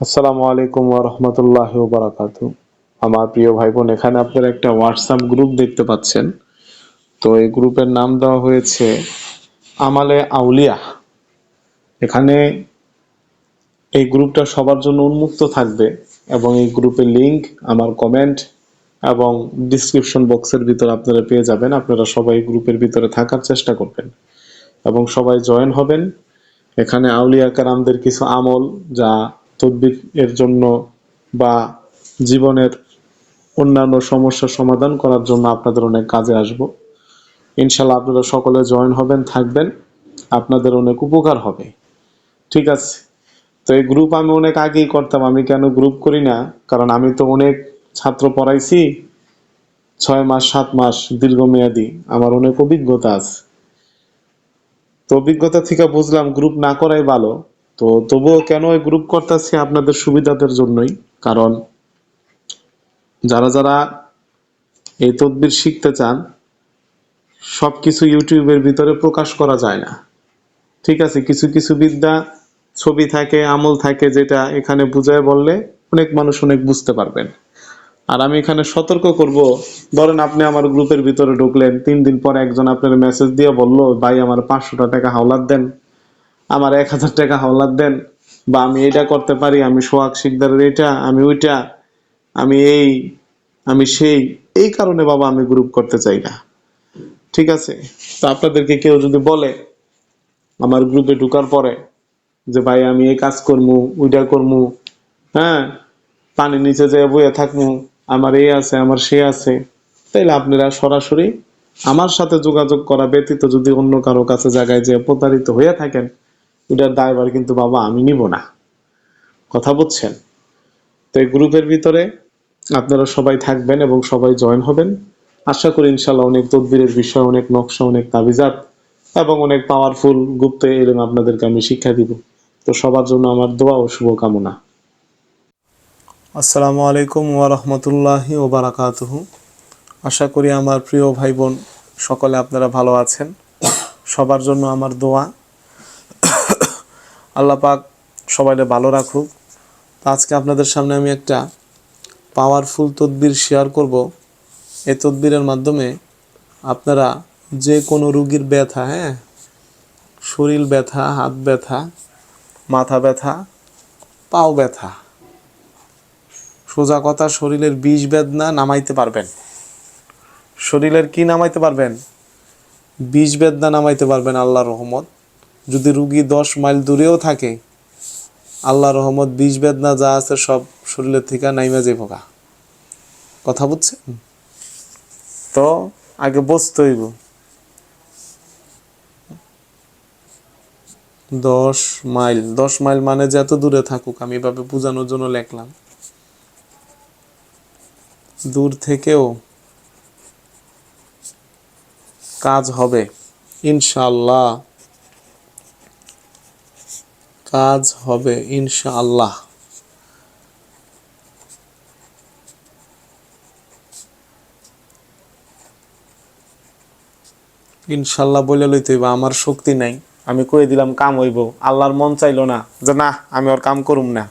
আসসালামু আলাইকুম রহমতুল্লাহ বারাকাত আমার প্রিয় ভাই বোন এখানে আপনারা একটা হোয়াটসঅ্যাপ গ্রুপ দেখতে পাচ্ছেন। তো এই গ্রুপের নাম দেওয়া হয়েছে আমালে আউলিয়া। এখানে এই গ্রুপটা সবার জন্য উন্মুক্ত থাকবে এবং এই গ্রুপের লিংক আমার কমেন্ট এবং ডিসক্রিপশন বক্সের ভিতরে আপনারা পেয়ে যাবেন। আপনারা সবাই গ্রুপের ভিতরে থাকার চেষ্টা করবেন এবং সবাই জয়েন হবেন। এখানে আউলিয়া কারামদের কিছু আমল যা তদ্বির এর জন্য বা জীবনের অন্যান্য সমস্যার সমাধান করার জন্য আপনাদের অনেক কাজে আসব। ইনশাল্লাহ আপনারা সকলে জয়েন হবেন, থাকবেন। আপনাদের অনেক উপকার হবে। ঠিক আছে? তো এই গ্রুপ আমি অনেক আগেই করতাম, আমি কেন গ্রুপ করি না? কারণ আমি তো অনেক ছাত্র পড়াইছি, ছয় মাস, সাত মাস দীর্ঘমেয়াদী। আমার অনেক অভিজ্ঞতা আছে। তো অভিজ্ঞতা থেকে বুঝলাম গ্রুপ না করাই ভালো। তো তবুও কেন এই গ্রুপ করতেছি আপনাদের সুবিধাদের জন্যই? কারণ যারা যারা এই তদবির শিখতে চান সব কিছু ইউটিউবের ভিতরে প্রকাশ করা যায় না। ঠিক আছে, কিছু কিছু বিদ্যা ছবি থাকে, আমল থাকে, যেটা এখানে বুঝায় বললে অনেক মানুষ অনেক বুঝতে পারবেন। আর আমি এখানে সতর্ক করব, ধরেন আপনি আমার গ্রুপের ভিতরে ঢুকলেন, তিন দিন পর একজন আপনার মেসেজ দিয়ে বলল, ভাই, আমার পাঁচশোটা টাকা হাওলাত দেন। আমার এক হাজার টাকা হাওলাত দেন, বা আমি এটা করতে পারি, আমি সোহাগ শিকদারের এটা, আমি ওইটা, আমি এই, আমি সেই, এই কারণে বাবা আমি গ্রুপ করতে চাই না। ঠিক আছে? তো আপনাদেরকে কেউ যদি বলে আমার গ্রুপে ঢুকার পরে যে, ভাই, আমি এই কাজ করমু, ওইটা করমু হ্যাঁ পানির নিচে যে বইয়ে থাকমু, আমার এই আছে, আমার সে আছে, তাইলে আপনারা সরাসরি আমার সাথে যোগাযোগ করা ব্যতীত যদি অন্য কারও কাছে জায়গায় যে প্রতারিত হয়ে থাকেন এটার দায়ভার কিন্তু বাবা আমি নিব না। কথা বুঝছেন তো এই গ্রুপের ভিতরে আপনারা সবাই থাকবেন এবং সবাই জয়েন হবেন। আশা করি ইনশাল্লাহ অনেক তদবিরের বিষয়, অনেক নকশা, অনেক তাবিজাত এবং অনেক পাওয়ারফুল গুপ্ত এলেম আপনাদেরকে আমি শিক্ষা দিব। তো সবার জন্য আমার দোয়া ও শুভকামনা। আসসালামু আলাইকুম ওয়া রাহমাতুল্লাহি ওয়া বারাকাতুহু। আশা করি আমার প্রিয় ভাই বোন সকলে আপনারা ভালো আছেন। সবার জন্য আমার দোয়া। আল্লাহ পাক সবাইকে ভালো রাখুক। তো আজকে আপনাদের সামনে আমি একটা পাওয়ারফুল তদবির শেয়ার করব। এই তদবিরের মাধ্যমে আপনারা যে কোনো রুগীর ব্যথা হ্যাঁ শরীর ব্যথা, হাত ব্যথা, মাথা ব্যথা, পাও ব্যথা, সোজা কথা শরীরের বিষ বেদনা নামাইতে পারবেন। শরীরের কি নামাইতে পারবেন? বিষ বেদনা নামাইতে পারবেন আল্লাহ রহমত। যদি রুগী দশ মাইল দূরেও থাকে, আল্লাহ রহমত বিষ বেদনা যা আছে সব শরীরের থেকে নাইমা যাইব গা কথা বুঝছেন? তো আগে বসতে হইব। দশ মাইল দশ মাইল মানে যে এত দূরে থাকুক, আমি এভাবে বোঝানোর জন্য লেখলাম। দূর থেকেও কাজ হবে, ইনশাআল্লাহ। কাজ হবে, ইনশাআল্লাহ। ইনশাল্লাহ বলে লইতে হইব, আমার শক্তি নাই। আমি কয়ে দিলাম, কাম হইব। আল্লাহর মন চাইলো না যে, না, আমি ওর কাম করুম না।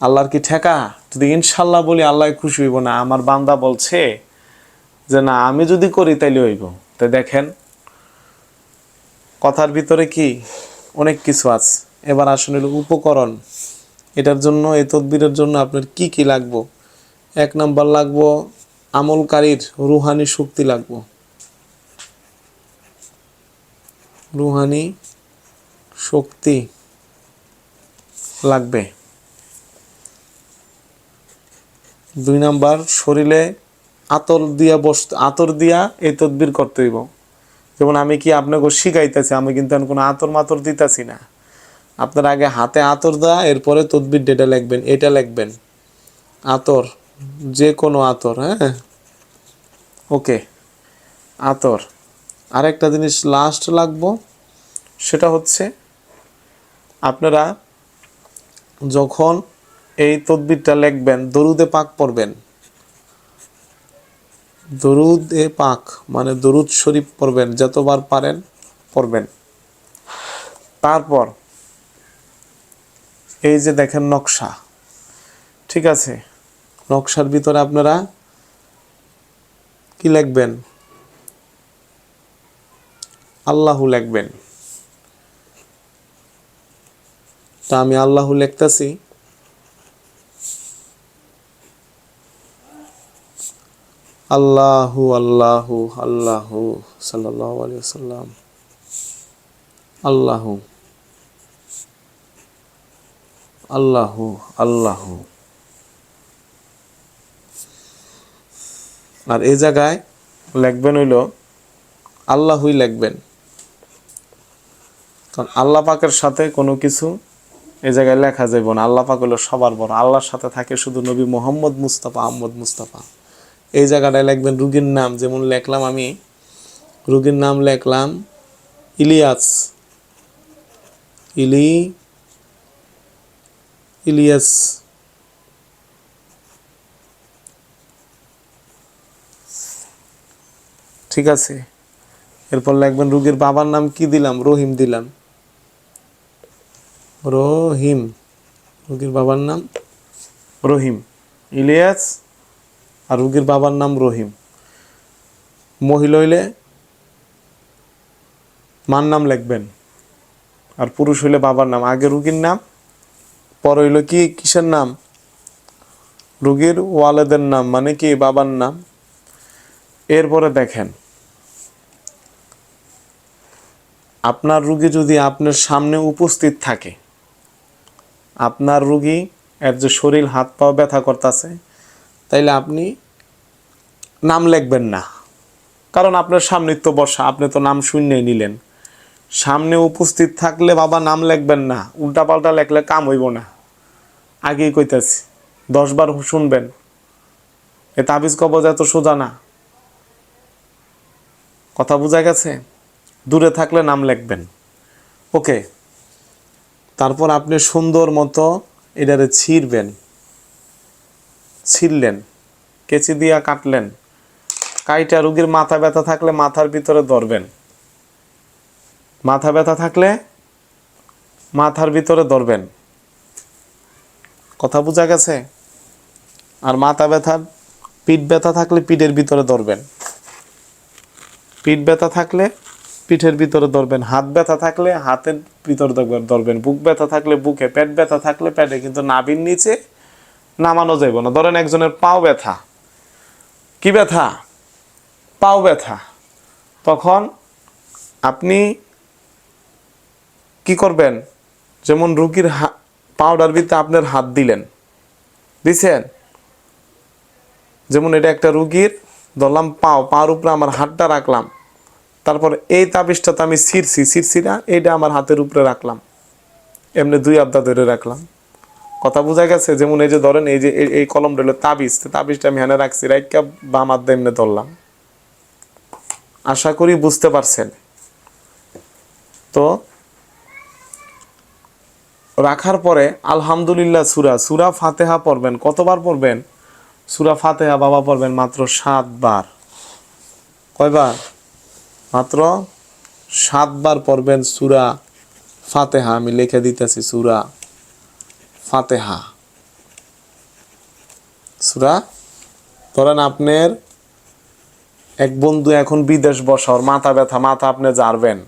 আল্লাহর কি ঠেকা? যদি ইনশাল্লাহ বলি, আল্লাহ খুশি হইব না। আমার বান্দা বলছে যে, না, আমি যদি করি, তাইলে হইব। তো দেখেন, কথার ভিতরে কি? অনেক কিছু আছে। এবার আসুন হলো উপকরণ। এটার জন্য, এই তদবিরের জন্য আপনার কি কি লাগবো? এক নাম্বার লাগবো, আমলকারীর রুহানি শক্তি লাগবো। রুহানি শক্তি লাগবে। দুই নাম্বার, শরীরে আতর দিয়া বস, আতর দিয়া এই তদবির করতে হইব। যেমন আমি কি আপনাকে শিখাইতেছি, আমি কিন্তু কোনো আতর মাতর দিতেছি না। আপনার আগে হাতে আতর দেওয়া এরপরে তদবির ডেটা লিখবেন, এটা লিখবেন। আতর যে কোনো আতর হ্যাঁ? ওকে, আতর। আরেকটা জিনিস লাস্ট লাগবো, সেটা হচ্ছে আপনারা যখন এই তদবিরটা লিখবেন, দরুদে পাক পড়বেন। দরুদ এ পাক মানে দরুদ শরীফ পড়বেন, যতবার পারেন পড়বেন। তারপর, এই যে দেখেন নকশা, ঠিক আছে? নকশার ভিতরে আপনারা কি লিখবেন? আল্লাহু লিখবেন। তা আমি আল্লাহু লিখতেছি। আল্লাহু আল্লাহু আল্লাহু ওয়াসাল্লাম। আল্লাহু আল্লাহু আল্লাহু। আর এই জায়গায় লিখবেন হইল, আল্লাহুই লিখবেন। কারণ আল্লাহ পাকের সাথে কোনো কিছু এই জায়গায় লেখা যাবে না। আল্লাহ পাক হলো সবার বড়। আল্লাহর সাথে থাকে শুধু নবী মোহাম্মদ মুস্তাফা, আহমদ মুস্তাফা। এই জায়গাটায় লিখবেন রুগীর নাম, যেমন লেখলাম আমি। রুগীর নাম লেখলাম ইলিয়াস। ইলি, ইলিয়াস। ঠিক আছে। এরপর লিখবেন রুগীর বাবার নাম কি দিলাম? রহিম দিলাম। রহিম। রুগীর বাবার নাম রহিম। ইলিয়াস আর রুগীর বাবার নাম রহিম। মহিলা হইলে মার নাম লিখবেন আর পুরুষ হইলে বাবার নাম। আগে রুগীর নাম, পর হইল কি, কিসের নাম? রুগীর ওয়ালেদের নাম মানে কি, বাবার নাম। এরপরে দেখেন, আপনার রুগী যদি আপনার সামনে উপস্থিত থাকে, আপনার রুগী এর যে শরীর হাত পা ব্যথা করতেছে তাইলে আপনি নাম লিখবেন না। কারণ আপনার সামনে তো বসা, আপনি তো নাম শূন্যই নিলেন। সামনে উপস্থিত থাকলে বাবা নাম লিখবেন না, উল্টাপাল্টা লেখলে কাম হইব না। আগেই কইতাছি, দশবার শুনবেন। এ তাবিজ কবজ এত সোজা না। কথা বোঝা গেছে? দূরে থাকলে নাম লিখবেন। ওকে, তারপর আপনি সুন্দর মতো এটারে ছিঁড়বেন। ছিঁড়লেন কেচি দিয়া কাটলেন। কাইটা রুগীর মাথা ব্যথা থাকলে মাথার ভিতরে ধরবেন। মাথা ব্যথা থাকলে মাথার ভিতরে ধরবেন। কথা বোঝা গেছে? আর মাথা ব্যথার পিঠ ব্যথা থাকলে পিঠের ভিতরে ধরবেন। পিঠ ব্যথা থাকলে পিঠের ভিতরে ধরবেন। হাত ব্যথা থাকলে হাতের ভিতরে ধরবেন। বুক ব্যথা থাকলে বুকে, পেট ব্যথা থাকলে পেটে, কিন্তু নাভির নিচে নামানো যাইব না। ধরেন একজনের পাও ব্যথা। কি ব্যথা? পাও ব্যথা। তখন আপনি কি করবেন? যেমন রুগীর হা- পাউডার ভিতরে আপনার হাত দিলেন। দিছেন? যেমন এটা একটা রুগীর, ধরলাম পাও পাওয়ার উপরে আমার হাতটা রাখলাম। তারপর এই তাবিজটাতে আমি ছিঁড়ছি ছিঁড়ছি না, এইটা আমার হাতের উপরে রাখলাম। এমনি দুই আবদা ধরে রাখলাম। কথা বোঝা গেছে, যেমন এই যে ধরেন এই যে এই- কলম রইল তাবিজ। তাবিজটা আমি হানে রাখছি রাইকা বাম দিয়ে এমনি ধরলাম। আশা করি বুঝতে পারছেন। তো রাখার পরে আলহামদুলিল্লাহ সুরা সুরা ফাতেহা পড়বেন। কতবার পড়বেন? সুরা ফাতেহা বাবা পড়বেন মাত্র সাতবার। কয়বার? মাত্র সাতবার পড়বেন সুরা ফাতেহা। আমি লিখে দিতেছি সুরা। ফাতেহা। সুরা ধরেন আপনার এক বন্ধু এখন বিদেশ বসা ওর মাথা ব্যথা, মাথা আপনি জারবেন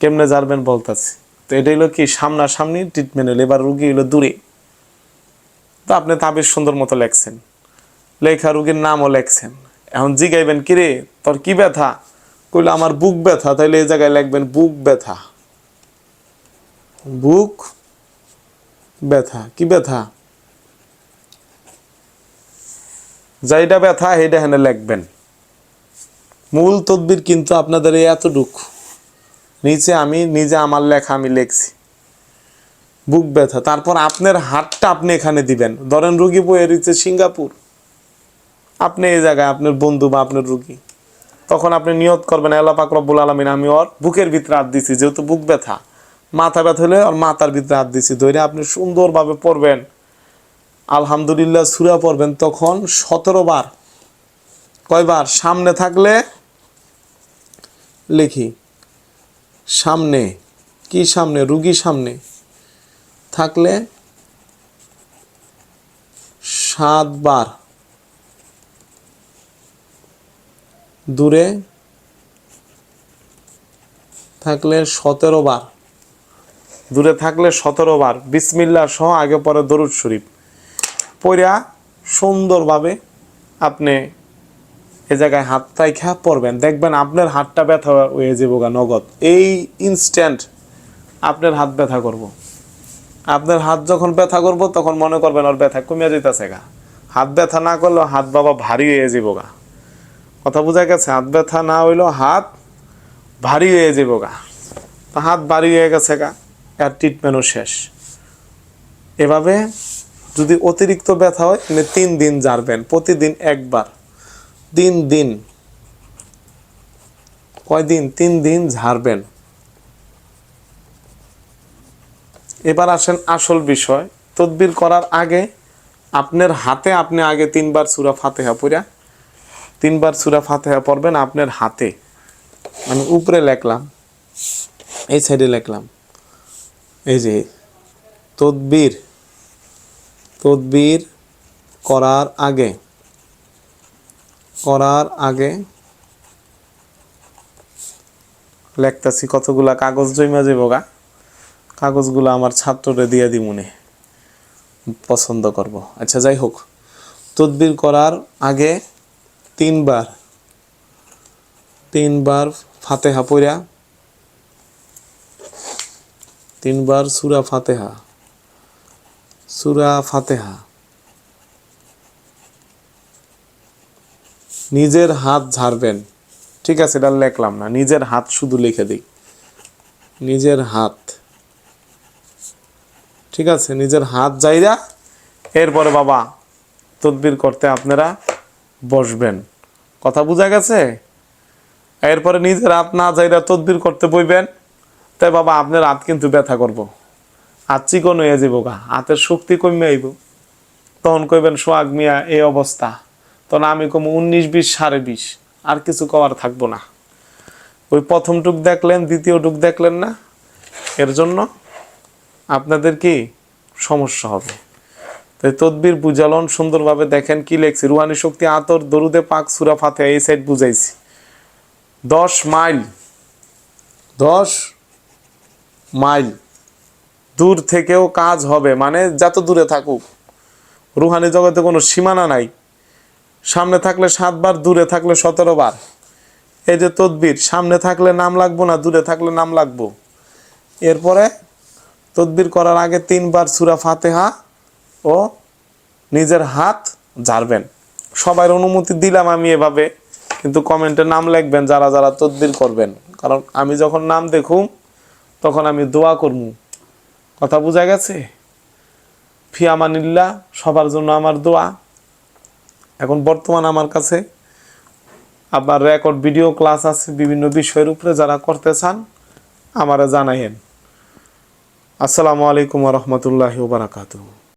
কেমনে জারবেন বলতেছি? তো এটা হলো কি, সামনাসামনি ট্রিটমেন্ট হলো, এবার রুগী হলো দূরে। তো আপনি তাবিজ সুন্দর মতো লেখছেন। লেখা রুগীর নামও লেখছেন। এখন জিগাইবেন, কিরে, তোর কি ব্যথা? কইলে, আমার বুক ব্যথা। তাইলে এই জায়গায় লিখবেন, বুক ব্যথা। বুক ব্যথা, কি ব্যথা? যাইটা ব্যথা সেইটা হেনে লিখবেন। মূল তদবির কিন্তু আপনাদের এই এতটুকু। নিচে আমি, নিজে আমার লেখা আমি লিখছি। বুক ব্যথা, তারপর আপনার হাতটা আপনি এখানে দিবেন। ধরেন রুগী বইয়ে রয়েছে সিঙ্গাপুর। আপনি এই জায়গায় আপনার বন্ধু বা আপনার রুগী। তখন আপনি নিয়ত করবেন, আল্লাহ আলমিন, আমি ওর বুকের ভিতরে হাত দিছি, যেহেতু বুক ব্যথা। মাথা ব্যথা হলে ওর মাথার ভিতরে হাত দিছি। ধরে আপনি সুন্দরভাবে পড়বেন। আলহামদুলিল্লাহ সুরা পড়বেন তখন সতেরো বার। কয়বার? সামনে থাকলে লিখি। সামনে। কি সামনে? রুগী সামনে। থাকলে সাতবার। দূরে থাকলে সতেরো বার। থাকলে সতেরো বার। বিসমিল্লা সহ আগে পরে দরুদ শরীফ। পড়া সুন্দরভাবে আপনি এ জায়গায় হাত রাইখা পড়বেন। দেখবেন আপনার হাতটা ব্যথা হয়ে যাব গা, নগদ। এই ইনস্ট্যান্ট আপনার হাত ব্যথা করব। আপনার হাত যখন ব্যথা করব, তখন মনে করবেন ওর ব্যথা কমিয়ে যেতেছে গা। হাত ব্যথা না করলেও হাত বাবা ভারী হয়ে যাব গা। কথা বোঝা গেছে, হাত ব্যথা না হইলেও হাত ভারী হয়ে যাব গা। হাত ভারী হয়ে গেছে গা। এর ট্রিটমেন্টও শেষ। এভাবে যদি অতিরিক্ত ব্যথা হয় তাহলে তিন দিন জারবেন, প্রতিদিন একবার। তিন দিন। কয়দিন তিন দিন ঝাড়বেন। এবার আসেন আসল বিষয়, তদবির করার আগে আপনার হাতে, আপনি আগে তিনবার সুরা ফাতেহা পড়া। তিনবার সুরা ফাতেহা পড়বেন আপনার হাতে। আমি উপরে লেখলাম, এই সাইডে লেখলাম। এই যে তদবির তদবির করার আগে করার আগে লেখতাছি কতগুলা কাগজ জমা যাব গা? কাগজগুলো আমার ছাত্ররে দিয়ে দিমুনে পছন্দ করব। আচ্ছা যাই হোক। তদবির করার আগে তিনবার তিনবার ফাতেহা পড়া তিনবার সুরা ফাতেহা। সুরা ফাতেহা। নিজের হাত ঝাড়বেন। ঠিক আছে, এটা লেখলাম না। নিজের হাত শুধু লিখে দিই। নিজের হাত। ঠিক আছে, নিজের হাত যাইরা এরপরে বাবা তদবির করতে আপনারা বসবেন। কথা বোঝা গেছে? এরপরে নিজের হাত না যাইরা তদবির করতে বইবেন। তাই বাবা, আপনার হাত কিন্তু ব্যথা করব। হাত চিকন হয়ে যাব গা, হাতের শক্তি কমে আইব। তখন কইবেন, সোহাগ মিয়া এই অবস্থা। তখন আমি কম উনিশ বিশ, সাড়ে বিশ, আর কিছু কওয়ার থাকব না। ওই প্রথম টুক দেখলেন, দ্বিতীয় টুক দেখলেন না? এর জন্য আপনাদের কি সমস্যা হবে? তাই তদবির বুঝালন, সুন্দরভাবে দেখেন কি লেখছি। রুহানি শক্তি, আতর, দরুদে পাক, সুরা ফাতে এই সাইড বুঝাইছি। দশ মাইল, দশ মাইল। দূর থেকেও কাজ হবে মানে যত দূরে থাকুক। রুহানি জগতে কোনো সীমানা নাই। সামনে থাকলে সাতবার, দূরে থাকলে সতেরো বার এই যে তদবির, সামনে থাকলে নাম লাগবো না, দূরে থাকলে নাম লাগবো? এরপরে তদবির করার আগে তিনবার সুরা ফাতেহা ও নিজের হাত ঝাড়বেন। সবার অনুমতি দিলাম আমি এভাবে, কিন্তু কমেন্টে নাম লিখবেন যারা যারা তদবির করবেন। কারণ আমি যখন নাম দেখুম তখন আমি দোয়া করব কথা বোঝা গেছে? ফিয়ামানিল্লা সবার জন্য আমার দোয়া। এখন বর্তমান আমার কাছে আবার রেকর্ড ভিডিও ক্লাস আছে, বিভিন্ন বিষয়ের উপরে যারা করতে চান, আমারা জানাইয়েন। আসসালামু আলাইকুম রহমতুল্লাহ বারাকাতুহ।